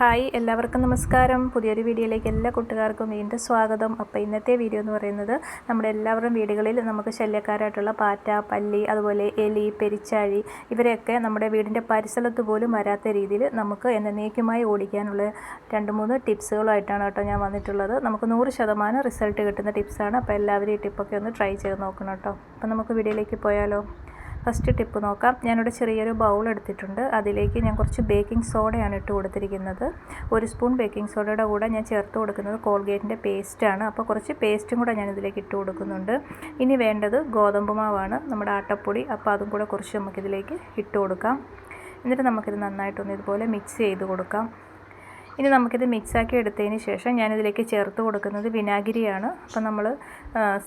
Hi എല്ലാവർക്കും നമസ്കാരം. പുതിയൊരു വീഡിയോയിലേക്ക് എല്ലാ കൂട്ടുകാർക്കും വീണ്ടും സ്വാഗതം. അപ്പോൾ ഇന്നത്തെ വീഡിയോ എന്ന് പറയുന്നത് നമ്മുടെ എല്ലാവരും വീടുകളിൽ നമുക്ക് ശല്യക്കാരായിട്ടുള്ള പാറ്റ പല്ലി അതുപോലെ എലി പെരിച്ചാഴി ഇവരെയൊക്കെ നമ്മുടെ വീടിന്റെ പരിസരത്ത് പോലും വരാത്ത രീതിയിൽ നമുക്ക് എന്നേക്കുമായി ഓടിക്കാനുള്ള രണ്ട് മൂന്ന് ടിപ്സുകളായിട്ടാണ് കേട്ടോ ഞാൻ വന്നിട്ടുള്ളത്. നമുക്ക് നൂറ് ശതമാനം റിസൾട്ട് കിട്ടുന്ന ടിപ്സാണ്. അപ്പോൾ എല്ലാവരും ഈ ടിപ്പൊക്കെ ഒന്ന് ട്രൈ ചെയ്ത് നോക്കണം കേട്ടോ. അപ്പോൾ നമുക്ക് വീഡിയോയിലേക്ക് പോയാലോ? ഫസ്റ്റ് ടിപ്പ് നോക്കാം. ഞാനിവിടെ ചെറിയൊരു ബൗൾ എടുത്തിട്ടുണ്ട്. അതിലേക്ക് ഞാൻ കുറച്ച് ബേക്കിംഗ് സോഡയാണ് ഇട്ട് കൊടുത്തിരിക്കുന്നത്. ഒരു സ്പൂൺ ബേക്കിംഗ് സോഡയുടെ കൂടെ ഞാൻ ചേർത്ത് കൊടുക്കുന്നത് കോൾഗേറ്റിന്റെ പേസ്റ്റാണ്. അപ്പോൾ കുറച്ച് പേസ്റ്റും കൂടെ ഞാൻ ഇതിലേക്ക് ഇട്ട് കൊടുക്കുന്നുണ്ട്. ഇനി വേണ്ടത് ഗോതമ്പ് മാവാണ്. നമ്മുടെ ആട്ടപ്പൊടി. അപ്പോൾ അതും കൂടെ കുറച്ച് നമുക്കിതിലേക്ക് ഇട്ട് കൊടുക്കാം. എന്നിട്ട് നമുക്കിത് നന്നായിട്ടൊന്ന് ഇതുപോലെ മിക്സ് ചെയ്ത് കൊടുക്കാം. ഇനി നമുക്കിത് മിക്സാക്കി എടുത്തതിന് ശേഷം ഞാനിതിലേക്ക് ചേർത്ത് കൊടുക്കുന്നത് വിനാഗിരിയാണ്. അപ്പോൾ നമ്മൾ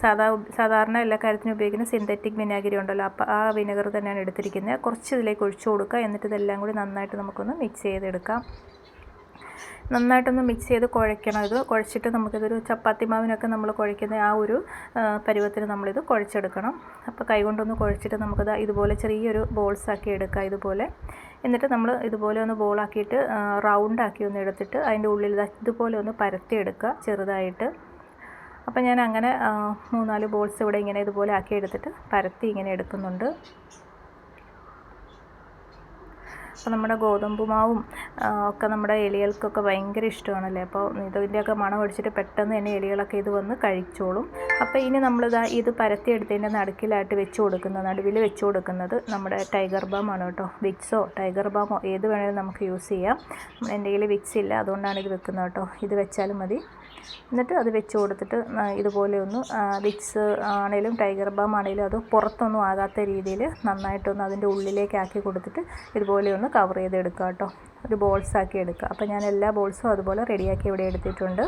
സാധാ സാധാരണ എല്ലാ കാര്യത്തിനും ഉപയോഗിക്കുന്ന സിന്തറ്റിക് വിനാഗിരി ഉണ്ടല്ലോ അപ്പോൾ ആ വിനെഗർ തന്നെയാണ് എടുത്തിരിക്കുന്നത്. കുറച്ച് ഇതിലേക്ക് ഒഴിച്ചു കൊടുക്കുക എന്നിട്ട് ഇതെല്ലാം കൂടി നന്നായിട്ട് നമുക്കൊന്ന് മിക്സ് ചെയ്തെടുക്കാം. നന്നായിട്ടൊന്ന് മിക്സ് ചെയ്ത് കുഴയ്ക്കണം. ഇത് കുഴച്ചിട്ട് നമുക്കിതൊരു ചപ്പാത്തി മാവിനൊക്കെ നമ്മൾ കുഴയ്ക്കുന്ന ആ ഒരു പരുവത്തിന് നമ്മളിത് കുഴച്ചെടുക്കണം. അപ്പോൾ കൈകൊണ്ടൊന്ന് കുഴച്ചിട്ട് നമുക്കത് ഇതുപോലെ ചെറിയൊരു ബോൾസ് ആക്കി എടുക്കാം ഇതുപോലെ. എന്നിട്ട് നമ്മൾ ഇതുപോലെ ഒന്ന് ബോളാക്കിയിട്ട് റൗണ്ടാക്കി ഒന്ന് എടുത്തിട്ട് അതിന്റെ ഉള്ളിൽ ഇതുപോലെ ഒന്ന് പരത്തിയെടുക്കുക ചെറുതായിട്ട്. അപ്പോൾ ഞാൻ അങ്ങനെ മൂന്നാൽ ബോൾസ് ഇവിടെ ഇങ്ങനെ ഇതുപോലെ ആക്കി എടുത്തിട്ട് പരത്തി ഇങ്ങനെ എടുക്കുന്നുണ്ട്. അപ്പോൾ നമ്മുടെ ഗോതമ്പ് മാവും ഒക്കെ നമ്മുടെ എലികൾക്കൊക്കെ ഭയങ്കര ഇഷ്ടമാണല്ലേ? അപ്പോൾ ഇതിന്റെയൊക്കെ മണം ഒഴിച്ചിട്ട് പെട്ടെന്ന് തന്നെ എലികളൊക്കെ ഇത് വന്ന് കഴിച്ചോളും. അപ്പോൾ ഇനി നമ്മളിതാ ഇത് പരത്തിയെടുത്തതിന്റെ നടുക്കിലായിട്ട് വെച്ച് കൊടുക്കുന്നത് നടുവിൽ വെച്ച് കൊടുക്കുന്നത് നമ്മുടെ ടൈഗർ ബാമാണ് കേട്ടോ. വിക്സോ ടൈഗർ ബാമോ ഏത് വേണമെങ്കിലും നമുക്ക് യൂസ് ചെയ്യാം. എന്റെ വിക്സ് ഇല്ല അതുകൊണ്ടാണ് ഇത് വെക്കുന്നത് കേട്ടോ. ഇത് വെച്ചാലും മതി. എന്നിട്ട് അത് വെച്ച് കൊടുത്തിട്ട് ഇതുപോലെ ഒന്ന് വിക്സ് ആണെങ്കിലും ടൈഗർ ബാം ആണെങ്കിലും അത് പുറത്തൊന്നും ആകാത്ത രീതിയിൽ നന്നായിട്ടൊന്ന് അതിന്റെ ഉള്ളിലേക്ക് ആക്കി കൊടുത്തിട്ട് ഇതുപോലെ ഒന്ന് കവർ ചെയ്തെടുക്കുക കേട്ടോ. ഒരു ബോൾസ് ആക്കി എടുക്കുക. അപ്പോൾ ഞാൻ എല്ലാ ബോൾസും അതുപോലെ റെഡിയാക്കി ഇവിടെ എടുത്തിട്ടുണ്ട്.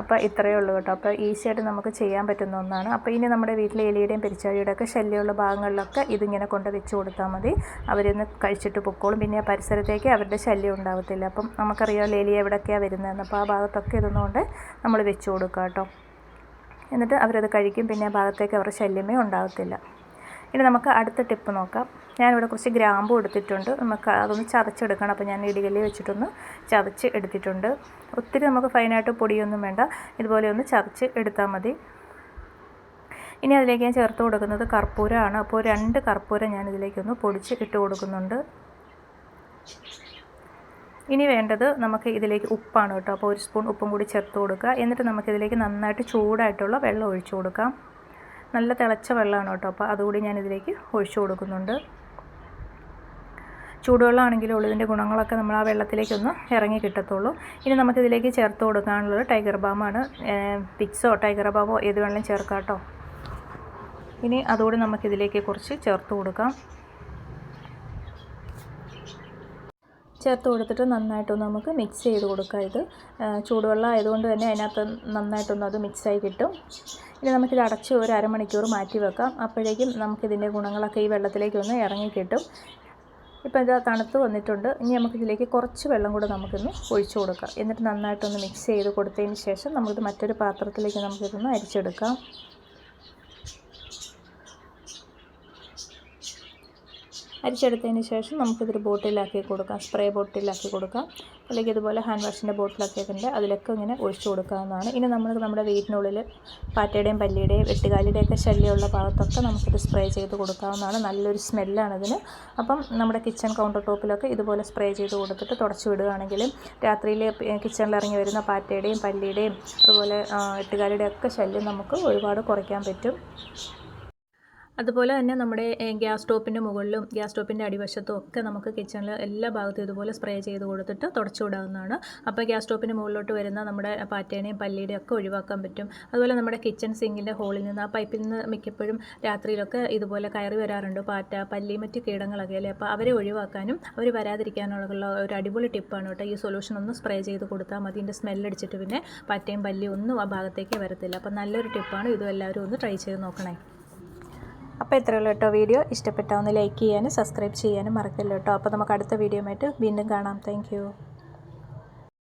അപ്പോൾ ഇത്രയേ ഉള്ളൂ കേട്ടോ. അപ്പോൾ ഈസിയായിട്ട് നമുക്ക് ചെയ്യാൻ പറ്റുന്ന ഒന്നാണ്. അപ്പോൾ ഇനി നമ്മുടെ വീട്ടിലെ എലിയുടെയും പെരിച്ചാഴിയുടെ ഒക്കെ ശല്യമുള്ള ഭാഗങ്ങളിലൊക്കെ ഇതിങ്ങനെ കൊണ്ട് വെച്ച് കൊടുത്താൽ മതി. അവരിന്ന് കഴിച്ചിട്ട് പൊക്കോളും. പിന്നെ ആ പരിസരത്തേക്ക് അവരുടെ ശല്യം ഉണ്ടാകത്തില്ല അപ്പം നമുക്കറിയാമല്ലോ എലി എവിടെയൊക്കെയാണ് വരുന്നതെന്ന്. അപ്പോൾ ആ ഭാഗത്തൊക്കെ ഇതൊന്നുകൊണ്ട് നമ്മൾ വെച്ച് കൊടുക്കുക കേട്ടോ. എന്നിട്ട് അവരത് കഴിക്കും. പിന്നെ ആ ഭാഗത്തേക്ക് അവരുടെ ശല്യമേ ഉണ്ടാകത്തില്ല ഇനി നമുക്ക് അടുത്ത ടിപ്പ് നോക്കാം. ഞാനിവിടെ കുറച്ച് ഗ്രാമ്പു എടുത്തിട്ടുണ്ട്. നമുക്ക് അതൊന്ന് ചതച്ചെടുക്കണം. അപ്പോൾ ഞാൻ ഇടികല്ലി വെച്ചിട്ടൊന്ന് ചതച്ച് എടുത്തിട്ടുണ്ട്. ഒത്തിരി നമുക്ക് ഫൈനായിട്ട് പൊടിയൊന്നും വേണ്ട. ഇതുപോലെ ഒന്ന് ചതച്ച് എടുത്താൽ മതി. ഇനി അതിലേക്ക് ഞാൻ ചേർത്ത് കൊടുക്കുന്നത് കർപ്പൂരമാണ്. അപ്പോൾ രണ്ട് കർപ്പൂരം ഞാൻ ഇതിലേക്കൊന്ന് പൊടിച്ച് ഇട്ട് കൊടുക്കുന്നുണ്ട്. ഇനി വേണ്ടത് നമുക്ക് ഇതിലേക്ക് ഉപ്പാണ് കേട്ടോ. അപ്പോൾ ഒരു സ്പൂൺ ഉപ്പും കൂടി ചേർത്ത് കൊടുക്കുക. എന്നിട്ട് നമുക്കിതിലേക്ക് നന്നായിട്ട് ചൂടായിട്ടുള്ള വെള്ളം ഒഴിച്ചു കൊടുക്കാം. നല്ല തിളച്ച വെള്ളമാണ് കേട്ടോ. അപ്പോൾ അതുകൂടി ഞാൻ ഇതിലേക്ക് ഒഴിച്ചു കൊടുക്കുന്നുണ്ട്. ചൂടുവെള്ളമാണെങ്കിൽ ഉള്ളതിന്റെ ഗുണങ്ങളൊക്കെ നമ്മൾ ആ വെള്ളത്തിലേക്കൊന്ന് ഇറങ്ങി കിട്ടത്തുള്ളൂ. ഇനി നമുക്കിതിലേക്ക് ചേർത്ത് കൊടുക്കാനുള്ളത് ടൈഗർ ബാമാണ്. പിക്സോ ടൈഗർ ബാമോ ഏത് വേണമെങ്കിലും ചേർക്കാം കേട്ടോ. ഇനി അതുകൂടി നമുക്കിതിലേക്ക് കുറച്ച് ചേർത്ത് കൊടുക്കാം. ചേർത്ത് കൊടുത്തിട്ട് നന്നായിട്ടൊന്ന് നമുക്ക് മിക്സ് ചെയ്ത് കൊടുക്കാം ഇത്. ചൂടുവെള്ളം ആയതുകൊണ്ട് തന്നെ അതിനകത്ത് നന്നായിട്ടൊന്ന് അത് മിക്സായി കിട്ടും. ഇനി നമുക്കിത് അടച്ച് ഒരു അരമണിക്കൂർ മാറ്റി വെക്കാം. അപ്പോഴേക്കും നമുക്കിതിന്റെ ഗുണങ്ങളൊക്കെ ഈ വെള്ളത്തിലേക്ക് ഒന്ന് ഇറങ്ങി കിട്ടും. ഇപ്പോൾ ഇത് തണുത്ത് വന്നിട്ടുണ്ട്. ഇനി നമുക്ക് ഇതിലേക്ക് കുറച്ച് വെള്ളം കൂടെ നമുക്കൊന്ന് ഒഴിച്ചു കൊടുക്കാം. എന്നിട്ട് നന്നായിട്ടൊന്ന് മിക്സ് ചെയ്ത് കൊടുത്തതിന് ശേഷം നമുക്കിത് മറ്റൊരു പാത്രത്തിലേക്ക് നമുക്കിതൊന്ന് അരിച്ചെടുക്കാം. അരിച്ചെടുത്തതിന് ശേഷം നമുക്കിതൊരു ബോട്ടിലാക്കി കൊടുക്കാം. സ്പ്രേ ബോട്ടിലാക്കി കൊടുക്കാം. അല്ലെങ്കിൽ ഇതുപോലെ ഹാൻഡ് വാഷിന്റെ ബോട്ടിലൊക്കെ ഉണ്ട് അതിലൊക്കെ ഇങ്ങനെ ഒഴിച്ചു കൊടുക്കാവുന്നതാണ്. ഇനി നമ്മൾ നമ്മുടെ വീട്ടിനുള്ളിൽ പാറ്റയുടെയും പല്ലിയുടെയും വെട്ടുകാലിയുടെയൊക്കെ ശല്യമുള്ള ഭാഗത്തൊക്കെ നമുക്കിത് സ്പ്രേ ചെയ്ത് കൊടുക്കാവുന്നതാണ്. നല്ലൊരു സ്മെല്ലാണ് ഇതിന് അപ്പം നമ്മുടെ കിച്ചൺ കൗണ്ടർ ടോപ്പിലൊക്കെ ഇതുപോലെ സ്പ്രേ ചെയ്ത് കൊടുത്തിട്ട് തുടച്ചു വിടുകയാണെങ്കിൽ രാത്രിയിൽ കിച്ചണിൽ ഇറങ്ങി വരുന്ന പാറ്റയുടെയും പല്ലിയുടെയും അതുപോലെ വെട്ടുകാലിയുടെയൊക്കെ ശല്യം നമുക്ക് ഒരുപാട് കുറയ്ക്കാൻ പറ്റും. അതുപോലെ തന്നെ നമ്മുടെ ഗ്യാസ് സ്റ്റോപ്പിന്റെ മുകളിലും ഗ്യാസ് സ്റ്റോപ്പിന്റെ അടിവശത്തും ഒക്കെ നമുക്ക് കിച്ചണിൽ എല്ലാ ഭാഗത്തും ഇതുപോലെ സ്പ്രേ ചെയ്ത് കൊടുത്തിട്ട് തുടച്ചു വിടാവുന്നതാണ്. അപ്പോൾ ഗ്യാസ് സ്റ്റോപ്പിന്റെ മുകളിലോട്ട് വരുന്ന നമ്മുടെ പാറ്റേനെയും പല്ലിയുടെയും ഒക്കെ ഒഴിവാക്കാൻ പറ്റും. അതുപോലെ നമ്മുടെ കിച്ചൺ സിങ്കിന്റെ ഹോളിൽ നിന്ന് ആ പൈപ്പിൽ നിന്ന് മിക്കപ്പോഴും രാത്രിയിലൊക്കെ ഇതുപോലെ കയറി വരാറുണ്ട്. പാറ്റ പല്ലി മറ്റ് കീടങ്ങളൊക്കെ അല്ലേ? അപ്പോൾ അവരെ ഒഴിവാക്കാനും അവർ വരാതിരിക്കാനുള്ള ഒരു അടിപൊളി ടിപ്പാണ് കേട്ടോ. ഈ സൊല്യൂഷൻ ഒന്ന് സ്പ്രേ ചെയ്ത് കൊടുത്താൽ മതി. ഇതിന്റെ സ്മെല്ലടിച്ചിട്ട് പിന്നെ പാറ്റയും പല്ലിയും ഒന്നും ആ ഭാഗത്തേക്ക് വരത്തില്ല. അപ്പോൾ നല്ലൊരു ടിപ്പാണ്. ഇതും എല്ലാവരും ഒന്ന് ട്രൈ ചെയ്ത് നോക്കണേ. അപ്പോൾ ഇത്രയുള്ളൂ കേട്ടോ വീഡിയോ. ഇഷ്ടപ്പെട്ടാൽ ഒന്ന് ലൈക്ക് ചെയ്യാനും സബ്സ്ക്രൈബ് ചെയ്യാനും മറക്കല്ലോ കേട്ടോ. അപ്പോൾ നമുക്ക് അടുത്ത വീഡിയോ ആയിട്ട് വീണ്ടും കാണാം. താങ്ക്